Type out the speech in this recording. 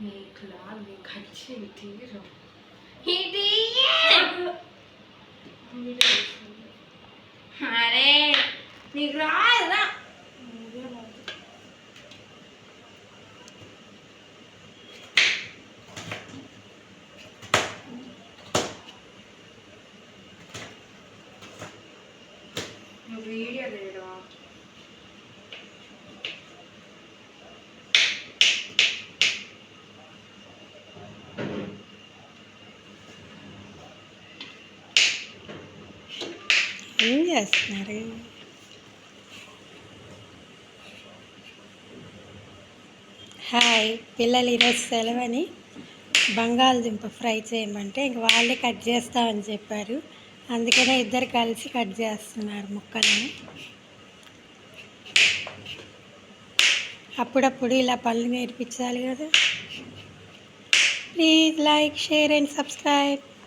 నీకులా నీ ఖర్చు తీరు ఇది అరే నీకు రాదా వీడియో తీయడం ఏం చేస్తున్నారు హాయ్ పిల్లలు ఈరోజు సెలవని బంగాళదుంప ఫ్రై చేయమంటే ఇంక వాళ్ళే కట్ చేస్తామని చెప్పారు. అందుకనే ఇద్దరు కలిసి కట్ చేస్తున్నారు ముక్కలని. అప్పుడప్పుడు ఇలా పనులు నేర్పించాలి కదా. Please like share and subscribe